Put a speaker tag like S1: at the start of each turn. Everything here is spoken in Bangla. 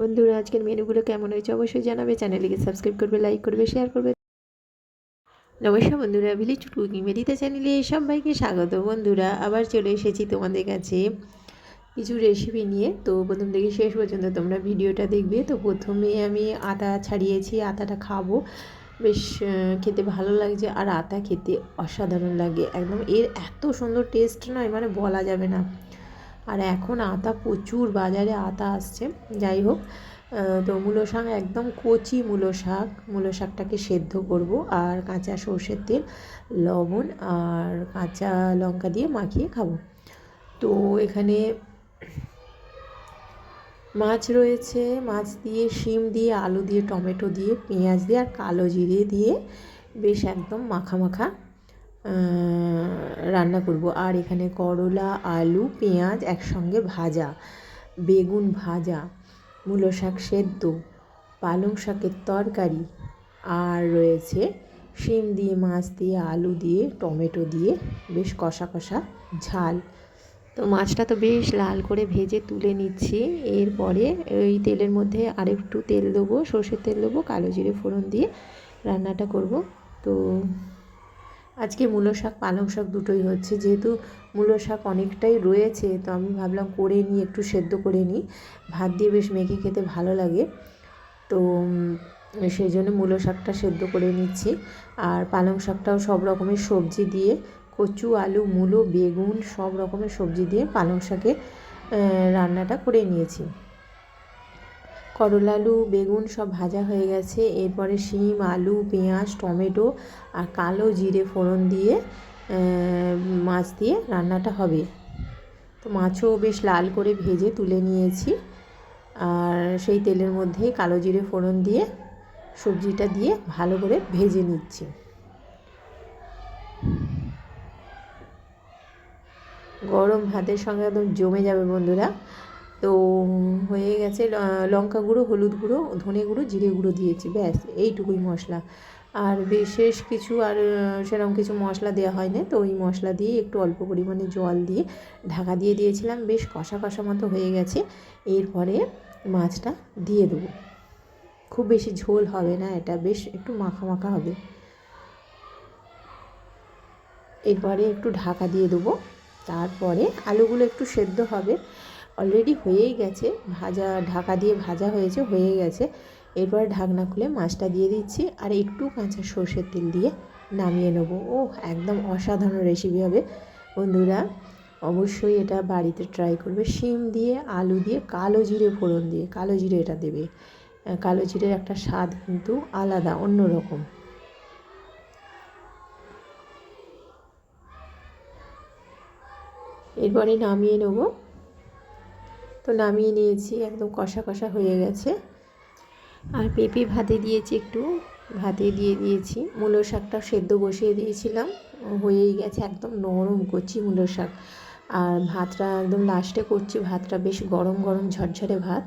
S1: বন্ধুরা, আজকের মেনুগুলো কেমন হয়েছে অবশ্যই জানাবে। চ্যানেলটিকে সাবস্ক্রাইব করবে, লাইক করবে, শেয়ার করবে। নমস্কার বন্ধুরা ভিলেজ কুকিং মেডিতে চ্যানেলে সবাইকে স্বাগত। বন্ধুরা, আবার চলে এসেছি তোমাদের কাছে কিছু রেসিপি নিয়ে। তো প্রথম থেকে শেষ পর্যন্ত তোমরা ভিডিওটা দেখবে। তো প্রথমে আমি আটা ছাড়িয়েছি, আটাটা খাব। বেশ খেতে ভালো লাগছে আর আটা খেতে অসাধারণ লাগে। একদম এর এত সুন্দর টেস্ট নয় মানে বলা যাবে না। আর এখন আতা প্রচুর বাজারে আতা আসছে। যাই হোক তো মূলো শাক একদম কচি মূলো শাক। মূলো শাকটাকে সেদ্ধ করব আর কাঁচা সর্ষের তেল, লবণ আর কাঁচা লঙ্কা দিয়ে মাখিয়ে খাব। তো এখানে মাছ রয়েছে। মাছ দিয়ে শিম দিয়ে, আলু দিয়ে, টমেটো দিয়ে, পেঁয়াজ দিয়ে আর কালো জিরে দিয়ে বেশ একদম মাখা মাখা রান্না করব। আর এখানে করলা, আলু, পেঁয়াজ একসঙ্গে ভাজা। বেগুন ভাজা, মূলো শাক সেদ্ধ, পালং শাকের তরকারি, আর রয়েছে শিম দিয়ে মাছ দিয়ে, আলু দিয়ে, টমেটো দিয়ে, বেশ কষা কষা ঝাল। তো মাছটা তো বেশ লাল করে ভেজে তুলে নিচ্ছি। এরপরে ওই তেলের মধ্যে আরেকটু তেল দেবো, সর্ষের তেল দেবো, কালো জিরে ফোড়ন দিয়ে রান্নাটা করব। তো আজকে মূলো শাক, পালং শাক দুটোই হচ্ছে। যেহেতু মূলো শাক অনেকটাই রয়েছে, তো আমি ভাবলাম করে নিই, একটু সেদ্ধ করে নিই। ভাত দিয়ে বেশ মেখে খেতে ভালো লাগে। তো সেই জন্য মূলো শাকটা সেদ্ধ করে নিচ্ছি। আর পালং শাকটাও সব রকমের সবজি দিয়ে, কচু, আলু, মূলো, বেগুন, সব রকমের সবজি দিয়ে পালং শাকে রান্নাটা করে নিয়েছি। করলা, আলু, বেগুন সব ভাজা হয়ে গেছে। এরপরে শিম, আলু, পেঁয়াজ, টমেটো আর কালো জিরে ফোড়ন দিয়ে মাছ দিয়ে রান্নাটা হবে। তো মাছও বেশ লাল করে ভেজে তুলে নিয়েছি। আর সেই তেলের মধ্যে কালো জিরে ফোড়ন দিয়ে সবজিটা দিয়ে ভালো করে ভেজে নিচ্ছি। গরম ভাতের সঙ্গে একদম জমে যাবে বন্ধুরা। তো হয়ে গেছে লঙ্কা গুঁড়ো, হলুদ গুঁড়ো, ধনে গুঁড়ো, জিরে গুঁড়ো দিয়েছি, ব্যাস, এইটুকুই মশলা। আর বিশেষ কিছু আর সেরকম কিছু মশলা দেওয়া হয় না তো ওই মশলা দিয়ে একটু অল্প পরিমাণে জল দিয়ে ঢাকা দিয়ে দিয়েছিলাম, বেশ কষা কষা মতো হয়ে গেছে। এরপরে মাছটা দিয়ে দেবো। খুব বেশি ঝোল হবে না এটা, বেশ একটু মাখা মাখা হবে। এরপরে একটু ঢাকা দিয়ে দেবো, তারপরে আলুগুলো একটু সেদ্ধ হবে। অলরেডি হয়েই গেছে, ভাজা, ঢাকা দিয়ে ভাজা হয়েছে হয়ে গেছে। এরপরে ঢাকনা খুলে মাছটা দিয়ে দিচ্ছি আর একটু কাঁচা সর্ষের তেল দিয়ে নামিয়ে নেব। ও একদম অসাধারণ রেসিপি হবে। বন্ধুরা, অবশ্যই এটা বাড়িতে ট্রাই করবে। শিম দিয়ে, আলু দিয়ে, কালো জিরে ফোড়ন দিয়ে, কালো জিরে এটা দেবে। কালো জিরের একটা স্বাদ কিন্তু আলাদা, অন্যরকম। এরপরে নামিয়ে নেব। তো নামিয়ে নিয়েছি, একদম কষা কষা হয়ে গেছে। আর পেঁপে ভাতে দিয়েছি একটু, ভাতে দিয়ে দিয়েছি। মূলো শাকটা সেদ্ধ বসিয়ে দিয়েছিলাম, হয়েই গেছে একদম নরম করছি মূলো শাক। আর ভাতটা একদম লাস্টে করছি, ভাতটা বেশ গরম গরম ঝরঝরে ভাত।